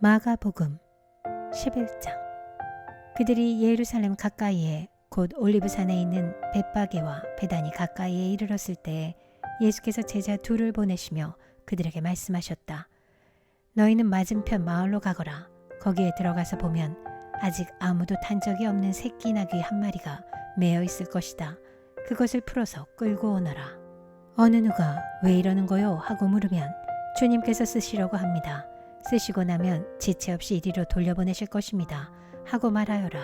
마가복음 11장 그들이 예루살렘 가까이에 곧 올리브산에 있는 벳바게와 베단이 가까이에 이르렀을 때 예수께서 제자 둘을 보내시며 그들에게 말씀하셨다. 너희는 맞은편 마을로 가거라. 거기에 들어가서 보면 아직 아무도 탄 적이 없는 새끼 나귀 한 마리가 매어 있을 것이다. 그것을 풀어서 끌고 오너라. 어느 누가 왜 이러는 거요? 하고 물으면 주님께서 쓰시려고 합니다. 쓰시고 나면 지체 없이 이리로 돌려보내실 것입니다. 하고 말하여라.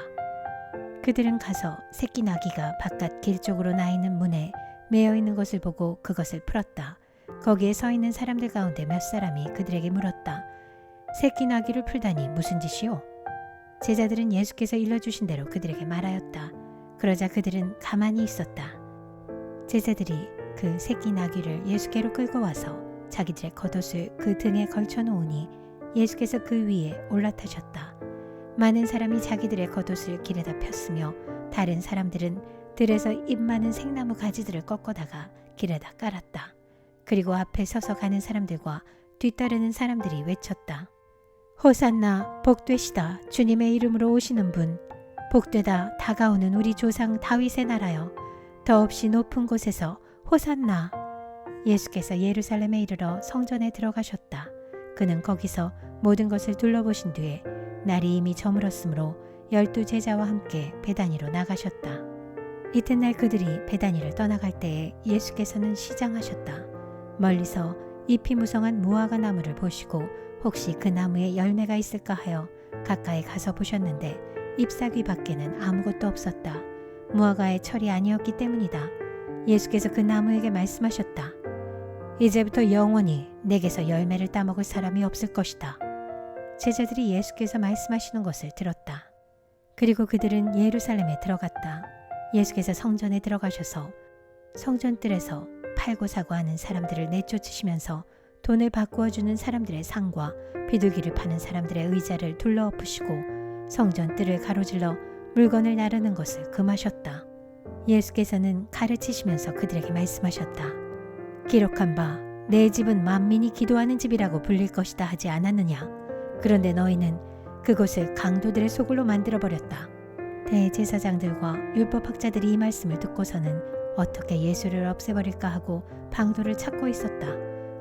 그들은 가서 새끼 나귀가 바깥 길 쪽으로 나 있는 문에 매어 있는 것을 보고 그것을 풀었다. 거기에 서 있는 사람들 가운데 몇 사람이 그들에게 물었다. 새끼 나귀를 풀다니 무슨 짓이오? 제자들은 예수께서 일러주신 대로 그들에게 말하였다. 그러자 그들은 가만히 있었다. 제자들이 그 새끼 나귀를 예수께로 끌고 와서 자기들의 겉옷을 그 등에 걸쳐 놓으니 예수께서 그 위에 올라타셨다. 많은 사람이 자기들의 겉옷을 길에다 폈으며 다른 사람들은 들에서 잎 많은 생나무 가지들을 꺾어다가 길에다 깔았다. 그리고 앞에 서서 가는 사람들과 뒤따르는 사람들이 외쳤다. 호산나 복되시다 주님의 이름으로 오시는 분 복되다 다가오는 우리 조상 다윗의 나라여 더없이 높은 곳에서 호산나 예수께서 예루살렘에 이르러 성전에 들어가셨다. 그는 거기서 모든 것을 둘러보신 뒤에 날이 이미 저물었으므로 열두 제자와 함께 베다니로 나가셨다. 이튿날 그들이 베다니를 떠나갈 때에 예수께서는 시장하셨다. 멀리서 잎이 무성한 무화과 나무를 보시고 혹시 그 나무에 열매가 있을까 하여 가까이 가서 보셨는데 잎사귀 밖에는 아무것도 없었다. 무화과의 철이 아니었기 때문이다. 예수께서 그 나무에게 말씀하셨다. 이제부터 영원히 내게서 열매를 따먹을 사람이 없을 것이다. 제자들이 예수께서 말씀하시는 것을 들었다. 그리고 그들은 예루살렘에 들어갔다. 예수께서 성전에 들어가셔서 성전뜰에서 팔고 사고 하는 사람들을 내쫓으시면서 돈을 바꾸어 주는 사람들의 상과 비둘기를 파는 사람들의 의자를 둘러엎으시고 성전 뜰을 가로질러 물건을 나르는 것을 금하셨다. 예수께서는 가르치시면서 그들에게 말씀하셨다. 기록한 바 내 집은 만민이 기도하는 집이라고 불릴 것이다 하지 않았느냐. 그런데 너희는 그곳을 강도들의 소굴로 만들어 버렸다. 대제사장들과 율법학자들이 이 말씀을 듣고서는 어떻게 예수를 없애버릴까 하고 방도를 찾고 있었다.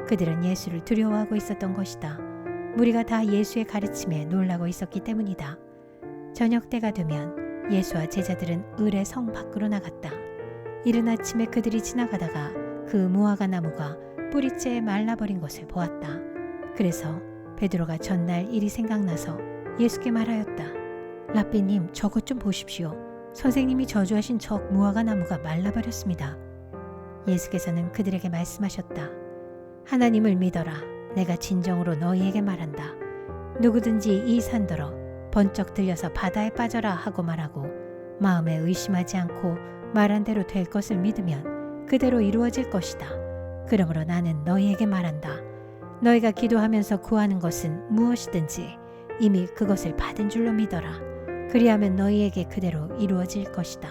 그들은 예수를 두려워하고 있었던 것이다. 무리가 다 예수의 가르침에 놀라고 있었기 때문이다. 저녁 때가 되면 예수와 제자들은 을의 성 밖으로 나갔다. 이른 아침에 그들이 지나가다가 그 무화과 나무가 뿌리째에 말라버린 것을 보았다. 그래서 베드로가 전날 일이 생각나서 예수께 말하였다. 라삐님 저것 좀 보십시오. 선생님이 저주하신 저 무화과 나무가 말라버렸습니다. 예수께서는 그들에게 말씀하셨다. 하나님을 믿어라. 내가 진정으로 너희에게 말한다. 누구든지 이 산더러 번쩍 들려서 바다에 빠져라 하고 말하고 마음에 의심하지 않고 말한 대로 될 것을 믿으면 그대로 이루어질 것이다. 그러므로 나는 너희에게 말한다. 너희가 기도하면서 구하는 것은 무엇이든지 이미 그것을 받은 줄로 믿어라. 그리하면 너희에게 그대로 이루어질 것이다.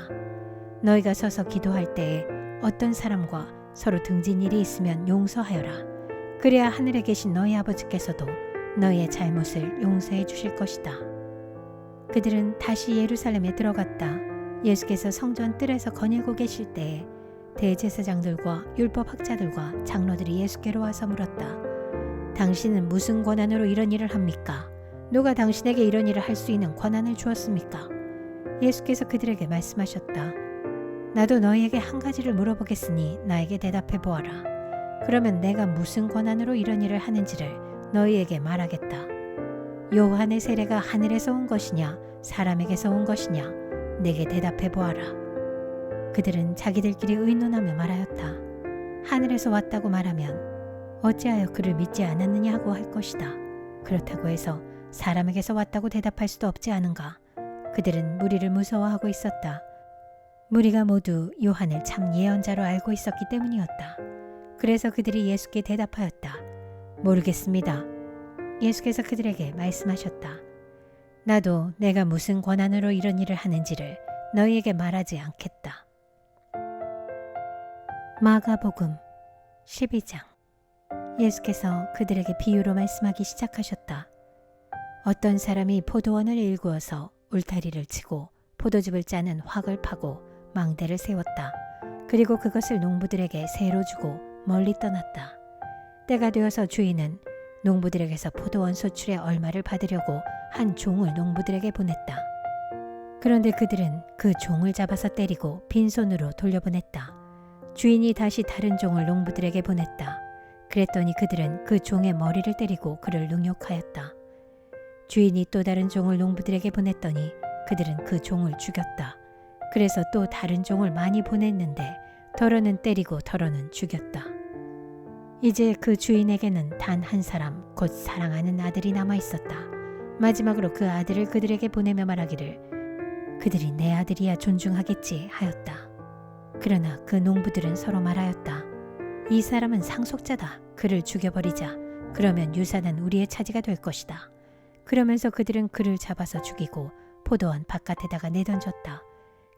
너희가 서서 기도할 때에 어떤 사람과 서로 등진 일이 있으면 용서하여라. 그래야 하늘에 계신 너희 아버지께서도 너희의 잘못을 용서해 주실 것이다. 그들은 다시 예루살렘에 들어갔다. 예수께서 성전 뜰에서 거닐고 계실 때에 대제사장들과 율법학자들과 장로들이 예수께로 와서 물었다. 당신은 무슨 권한으로 이런 일을 합니까? 누가 당신에게 이런 일을 할 수 있는 권한을 주었습니까? 예수께서 그들에게 말씀하셨다. 나도 너희에게 한 가지를 물어보겠으니 나에게 대답해 보아라. 그러면 내가 무슨 권한으로 이런 일을 하는지를 너희에게 말하겠다. 요한의 세례가 하늘에서 온 것이냐 사람에게서 온 것이냐 내게 대답해 보아라. 그들은 자기들끼리 의논하며 말하였다. 하늘에서 왔다고 말하면 어찌하여 그를 믿지 않았느냐 하고 할 것이다. 그렇다고 해서 사람에게서 왔다고 대답할 수도 없지 않은가. 그들은 무리를 무서워하고 있었다. 무리가 모두 요한을 참 예언자로 알고 있었기 때문이었다. 그래서 그들이 예수께 대답하였다. 모르겠습니다. 예수께서 그들에게 말씀하셨다. 나도 내가 무슨 권한으로 이런 일을 하는지를 너희에게 말하지 않겠다. 마가복음 12장 예수께서 그들에게 비유로 말씀하기 시작하셨다. 어떤 사람이 포도원을 일구어서 울타리를 치고 포도즙을 짜는 확을 파고 망대를 세웠다. 그리고 그것을 농부들에게 새로 주고 멀리 떠났다. 때가 되어서 주인은 농부들에게서 포도원 소출의 얼마를 받으려고 한 종을 농부들에게 보냈다. 그런데 그들은 그 종을 잡아서 때리고 빈손으로 돌려보냈다. 주인이 다시 다른 종을 농부들에게 보냈다. 그랬더니 그들은 그 종의 머리를 때리고 그를 능욕하였다. 주인이 또 다른 종을 농부들에게 보냈더니 그들은 그 종을 죽였다. 그래서 또 다른 종을 많이 보냈는데 더러는 때리고 더러는 죽였다. 이제 그 주인에게는 단 한 사람, 곧 사랑하는 아들이 남아 있었다. 마지막으로 그 아들을 그들에게 보내며 말하기를 그들이 내 아들이야 존중하겠지 하였다. 그러나 그 농부들은 서로 말하였다. 이 사람은 상속자다. 그를 죽여버리자. 그러면 유산은 우리의 차지가 될 것이다. 그러면서 그들은 그를 잡아서 죽이고 포도원 바깥에다가 내던졌다.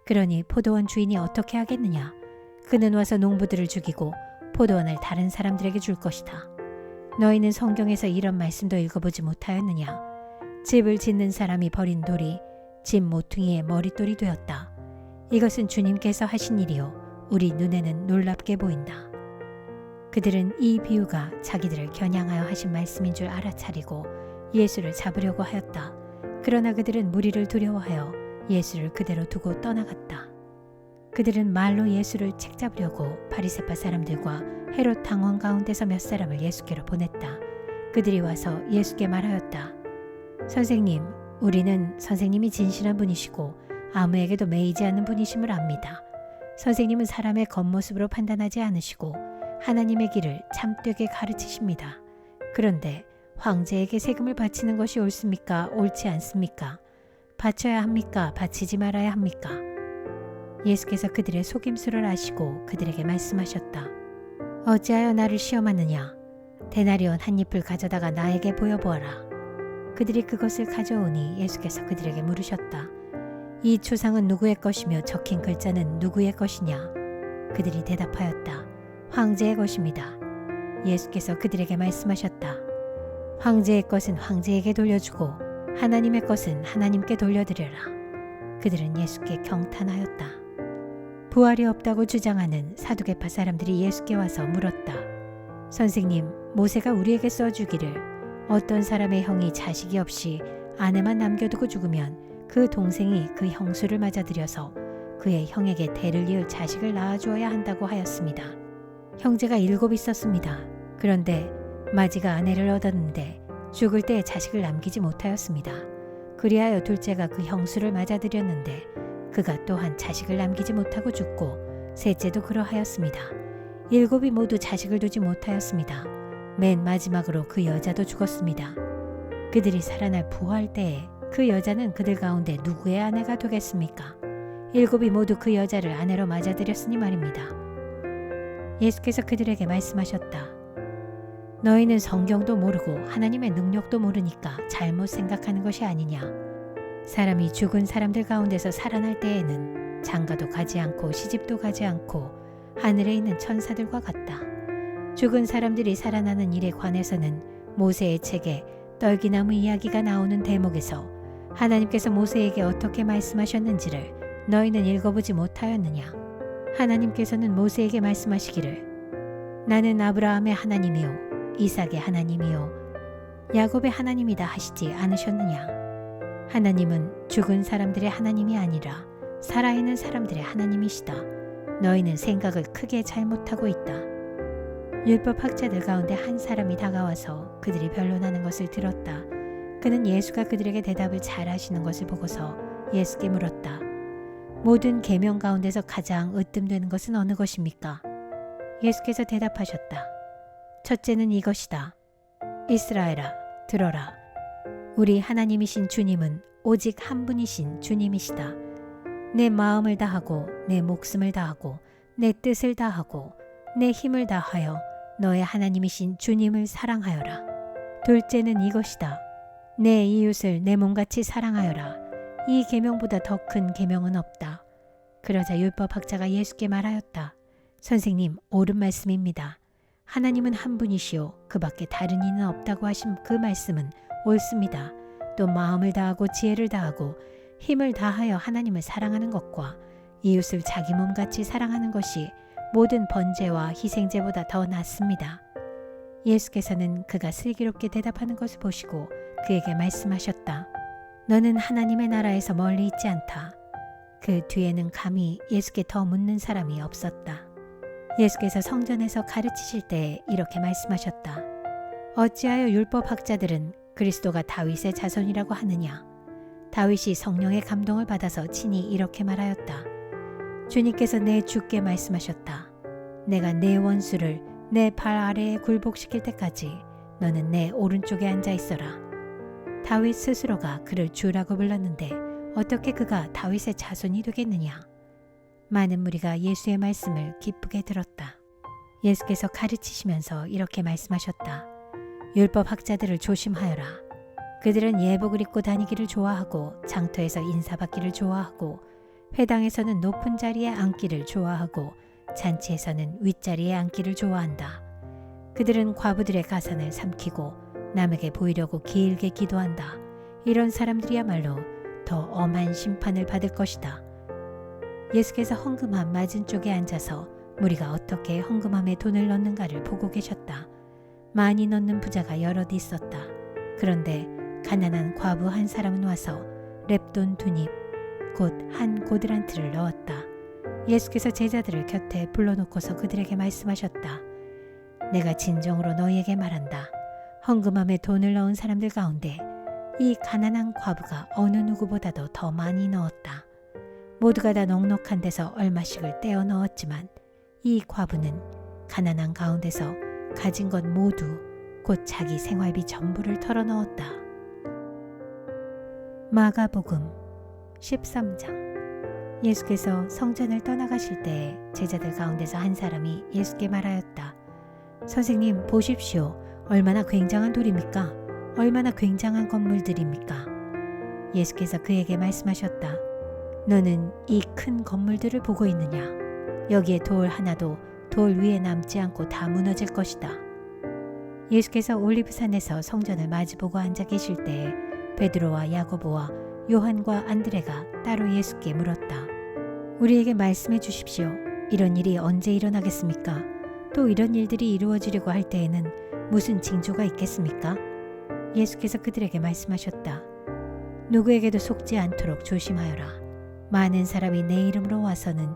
그러니 포도원 주인이 어떻게 하겠느냐? 그는 와서 농부들을 죽이고 포도원을 다른 사람들에게 줄 것이다. 너희는 성경에서 이런 말씀도 읽어보지 못하였느냐? 집을 짓는 사람이 버린 돌이 집 모퉁이의 머릿돌이 되었다. 이것은 주님께서 하신 일이요. 우리 눈에는 놀랍게 보인다. 그들은 이 비유가 자기들을 겨냥하여 하신 말씀인 줄 알아차리고 예수를 잡으려고 하였다. 그러나 그들은 무리를 두려워하여 예수를 그대로 두고 떠나갔다. 그들은 말로 예수를 책잡으려고 바리새파 사람들과 헤롯 당원 가운데서 몇 사람을 예수께로 보냈다. 그들이 와서 예수께 말하였다. 선생님, 우리는 선생님이 진실한 분이시고 아무에게도 매이지 않는 분이심을 압니다. 선생님은 사람의 겉모습으로 판단하지 않으시고 하나님의 길을 참되게 가르치십니다. 그런데 황제에게 세금을 바치는 것이 옳습니까? 옳지 않습니까? 바쳐야 합니까? 바치지 말아야 합니까? 예수께서 그들의 속임수를 아시고 그들에게 말씀하셨다. 어찌하여 나를 시험하느냐? 데나리온 한 잎을 가져다가 나에게 보여보아라. 그들이 그것을 가져오니 예수께서 그들에게 물으셨다. 이 초상은 누구의 것이며 적힌 글자는 누구의 것이냐? 그들이 대답하였다. 황제의 것입니다. 예수께서 그들에게 말씀하셨다. 황제의 것은 황제에게 돌려주고 하나님의 것은 하나님께 돌려드려라. 그들은 예수께 경탄하였다. 부활이 없다고 주장하는 사두개파 사람들이 예수께 와서 물었다. 선생님, 모세가 우리에게 써주기를 어떤 사람의 형이 자식이 없이 아내만 남겨두고 죽으면 그 동생이 그 형수를 맞아들여서 그의 형에게 대를 이을 자식을 낳아주어야 한다고 하였습니다. 형제가 일곱 있었습니다. 그런데 마지가 아내를 얻었는데 죽을 때 자식을 남기지 못하였습니다. 그리하여 둘째가 그 형수를 맞아들였는데 그가 또한 자식을 남기지 못하고 죽고 셋째도 그러하였습니다. 일곱이 모두 자식을 두지 못하였습니다. 맨 마지막으로 그 여자도 죽었습니다. 그들이 살아날 부활 때에 그 여자는 그들 가운데 누구의 아내가 되겠습니까? 일곱이 모두 그 여자를 아내로 맞아들였으니 말입니다. 예수께서 그들에게 말씀하셨다. 너희는 성경도 모르고 하나님의 능력도 모르니까 잘못 생각하는 것이 아니냐. 사람이 죽은 사람들 가운데서 살아날 때에는 장가도 가지 않고 시집도 가지 않고 하늘에 있는 천사들과 같다. 죽은 사람들이 살아나는 일에 관해서는 모세의 책에 떨기나무 이야기가 나오는 대목에서 하나님께서 모세에게 어떻게 말씀하셨는지를 너희는 읽어보지 못하였느냐. 하나님께서는 모세에게 말씀하시기를 나는 아브라함의 하나님이요 이삭의 하나님이요 야곱의 하나님이다 하시지 않으셨느냐? 하나님은 죽은 사람들의 하나님이 아니라 살아있는 사람들의 하나님이시다. 너희는 생각을 크게 잘못하고 있다. 율법 학자들 가운데 한 사람이 다가와서 그들이 변론하는 것을 들었다. 그는 예수가 그들에게 대답을 잘 하시는 것을 보고서 예수께 물었다 모든 계명 가운데서 가장 으뜸되는 것은 어느 것입니까? 예수께서 대답하셨다. 첫째는 이것이다. 이스라엘아, 들어라. 우리 하나님이신 주님은 오직 한 분이신 주님이시다. 내 마음을 다하고 내 목숨을 다하고 내 뜻을 다하고 내 힘을 다하여 너의 하나님이신 주님을 사랑하여라. 둘째는 이것이다. 내 이웃을 내 몸같이 사랑하여라. 이 계명보다 더 큰 계명은 없다. 그러자 율법 학자가 예수께 말하였다. 선생님, 옳은 말씀입니다. 하나님은 한 분이시오. 그 밖에 다른 이는 없다고 하신 그 말씀은 옳습니다. 또 마음을 다하고 지혜를 다하고 힘을 다하여 하나님을 사랑하는 것과 이웃을 자기 몸같이 사랑하는 것이 모든 번제와 희생제보다 더 낫습니다. 예수께서는 그가 슬기롭게 대답하는 것을 보시고 그에게 말씀하셨다. 너는 하나님의 나라에서 멀리 있지 않다. 그 뒤에는 감히 예수께 더 묻는 사람이 없었다. 예수께서 성전에서 가르치실 때 이렇게 말씀하셨다. 어찌하여 율법 학자들은 그리스도가 다윗의 자손이라고 하느냐? 다윗이 성령의 감동을 받아서 친히 이렇게 말하였다. 주님께서 내 주께 말씀하셨다. 내가 내 원수를 내 발 아래에 굴복시킬 때까지 너는 내 오른쪽에 앉아 있어라. 다윗 스스로가 그를 주라고 불렀는데 어떻게 그가 다윗의 자손이 되겠느냐? 많은 무리가 예수의 말씀을 기쁘게 들었다. 예수께서 가르치시면서 이렇게 말씀하셨다. 율법 학자들을 조심하여라. 그들은 예복을 입고 다니기를 좋아하고 장터에서 인사받기를 좋아하고 회당에서는 높은 자리에 앉기를 좋아하고 잔치에서는 윗자리에 앉기를 좋아한다. 그들은 과부들의 가산을 삼키고 남에게 보이려고 길게 기도한다. 이런 사람들이야말로 더 엄한 심판을 받을 것이다. 예수께서 헌금함 맞은 쪽에 앉아서 무리가 어떻게 헌금함에 돈을 넣는가를 보고 계셨다. 많이 넣는 부자가 여럿 있었다. 그런데 가난한 과부 한 사람은 와서 랩돈 두닙 곧한 고드란트를 넣었다. 예수께서 제자들을 곁에 불러놓고서 그들에게 말씀하셨다. 내가 진정으로 너희에게 말한다. 헌금함에 돈을 넣은 사람들 가운데 이 가난한 과부가 어느 누구보다도 더 많이 넣었다. 모두가 다 넉넉한 데서 얼마씩을 떼어 넣었지만 이 과부는 가난한 가운데서 가진 것 모두 곧 자기 생활비 전부를 털어 넣었다. 마가복음 13장 예수께서 성전을 떠나가실 때 제자들 가운데서 한 사람이 예수께 말하였다. 선생님 보십시오. 얼마나 굉장한 돌입니까? 얼마나 굉장한 건물들입니까? 예수께서 그에게 말씀하셨다. 너는 이 큰 건물들을 보고 있느냐? 여기에 돌 하나도 돌 위에 남지 않고 다 무너질 것이다. 예수께서 올리브산에서 성전을 마주보고 앉아 계실 때에 베드로와 야고보와 요한과 안드레가 따로 예수께 물었다. 우리에게 말씀해 주십시오. 이런 일이 언제 일어나겠습니까? 또 이런 일들이 이루어지려고 할 때에는 무슨 징조가 있겠습니까? 예수께서 그들에게 말씀하셨다. 누구에게도 속지 않도록 조심하여라. 많은 사람이 내 이름으로 와서는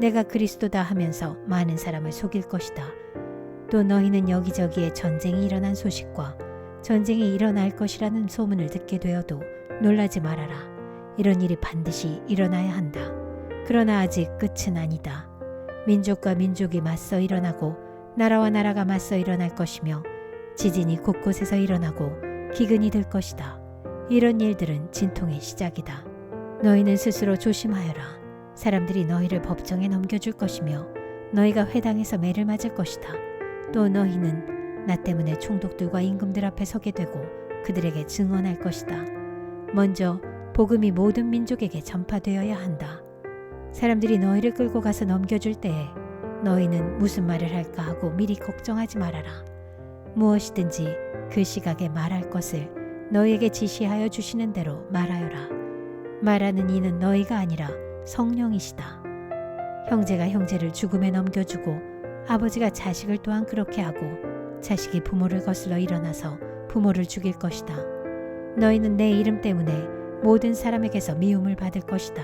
내가 그리스도다 하면서 많은 사람을 속일 것이다. 또 너희는 여기저기에 전쟁이 일어난 소식과 전쟁이 일어날 것이라는 소문을 듣게 되어도 놀라지 말아라. 이런 일이 반드시 일어나야 한다. 그러나 아직 끝은 아니다. 민족과 민족이 맞서 일어나고 나라와 나라가 맞서 일어날 것이며 지진이 곳곳에서 일어나고 기근이 될 것이다. 이런 일들은 진통의 시작이다. 너희는 스스로 조심하여라. 사람들이 너희를 법정에 넘겨줄 것이며 너희가 회당에서 매를 맞을 것이다. 또 너희는 나 때문에 총독들과 임금들 앞에 서게 되고 그들에게 증언할 것이다. 먼저 복음이 모든 민족에게 전파되어야 한다. 사람들이 너희를 끌고 가서 넘겨줄 때에 너희는 무슨 말을 할까 하고 미리 걱정하지 말아라. 무엇이든지 그 시각에 말할 것을 너희에게 지시하여 주시는 대로 말하여라. 말하는 이는 너희가 아니라 성령이시다. 형제가 형제를 죽음에 넘겨주고 아버지가 자식을 또한 그렇게 하고 자식이 부모를 거슬러 일어나서 부모를 죽일 것이다. 너희는 내 이름 때문에 모든 사람에게서 미움을 받을 것이다.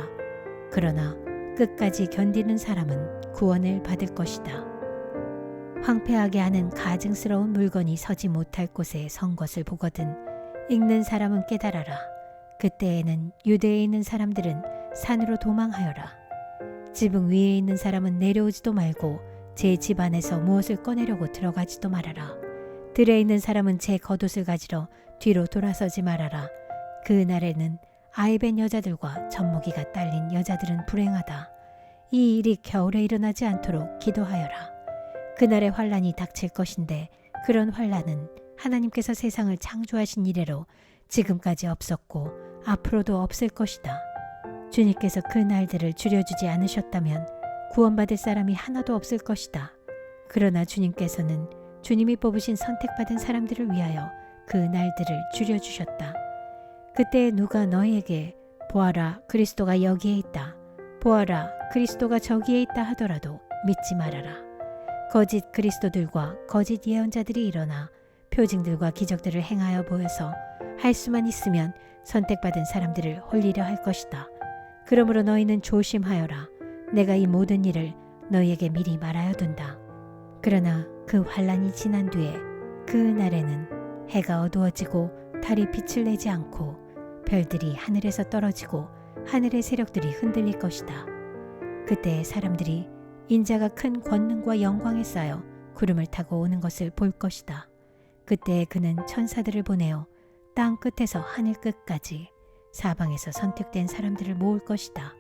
그러나 끝까지 견디는 사람은 구원을 받을 것이다. 황폐하게 하는 가증스러운 물건이 서지 못할 곳에 선 것을 보거든 읽는 사람은 깨달아라. 그때에는 유대에 있는 사람들은 산으로 도망하여라. 지붕 위에 있는 사람은 내려오지도 말고 제 집 안에서 무엇을 꺼내려고 들어가지도 말아라. 들에 있는 사람은 제 겉옷을 가지러 뒤로 돌아서지 말아라. 그 날에는 아이벤 여자들과 젖먹이가 딸린 여자들은 불행하다. 이 일이 겨울에 일어나지 않도록 기도하여라. 그날의 환란이 닥칠 것인데 그런 환란은 하나님께서 세상을 창조하신 이래로 지금까지 없었고 앞으로도 없을 것이다. 주님께서 그 날들을 줄여주지 않으셨다면 구원받을 사람이 하나도 없을 것이다. 그러나 주님께서는 주님이 뽑으신 선택받은 사람들을 위하여 그 날들을 줄여주셨다. 그때 누가 너희에게 보아라 그리스도가 여기에 있다. 보아라 그리스도가 저기에 있다 하더라도 믿지 말아라. 거짓 그리스도들과 거짓 예언자들이 일어나 표징들과 기적들을 행하여 보여서 할 수만 있으면 선택받은 사람들을 홀리려 할 것이다. 그러므로 너희는 조심하여라. 내가 이 모든 일을 너희에게 미리 말하여 둔다. 그러나 그 환란이 지난 뒤에 그 날에는 해가 어두워지고 달이 빛을 내지 않고 별들이 하늘에서 떨어지고 하늘의 세력들이 흔들릴 것이다. 그때 사람들이 인자가 큰 권능과 영광에 쌓여 구름을 타고 오는 것을 볼 것이다. 그때 그는 천사들을 보내어 땅 끝에서 하늘 끝까지 사방에서 선택된 사람들을 모을 것이다.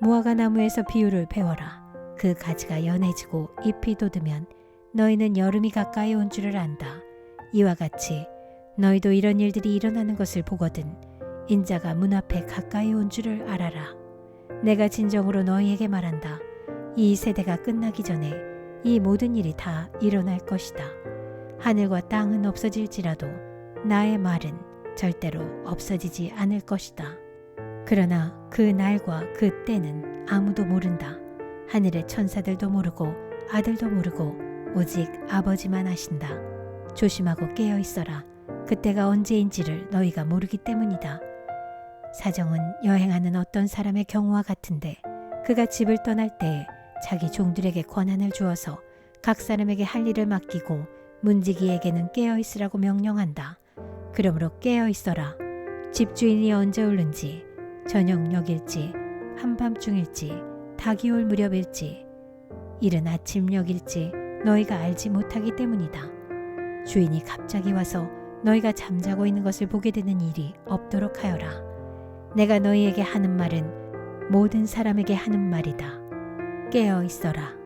무화과 나무에서 비유를 배워라. 그 가지가 연해지고 잎이 돋으면 너희는 여름이 가까이 온 줄을 안다. 이와 같이 너희도 이런 일들이 일어나는 것을 보거든 인자가 문 앞에 가까이 온 줄을 알아라. 내가 진정으로 너희에게 말한다. 이 세대가 끝나기 전에 이 모든 일이 다 일어날 것이다. 하늘과 땅은 없어질지라도 나의 말은 절대로 없어지지 않을 것이다. 그러나 그 날과 그 때는 아무도 모른다. 하늘의 천사들도 모르고 아들도 모르고 오직 아버지만 아신다. 조심하고 깨어 있어라. 그때가 언제인지를 너희가 모르기 때문이다. 사정은 여행하는 어떤 사람의 경우와 같은데 그가 집을 떠날 때에 자기 종들에게 권한을 주어서 각 사람에게 할 일을 맡기고 문지기에게는 깨어 있으라고 명령한다. 그러므로 깨어 있어라. 집주인이 언제 오는지 저녁녘일지 한밤중일지 닭이 올 무렵일지 이른 아침녘일지 너희가 알지 못하기 때문이다. 주인이 갑자기 와서 너희가 잠자고 있는 것을 보게 되는 일이 없도록 하여라. 내가 너희에게 하는 말은 모든 사람에게 하는 말이다. 깨어 있어라.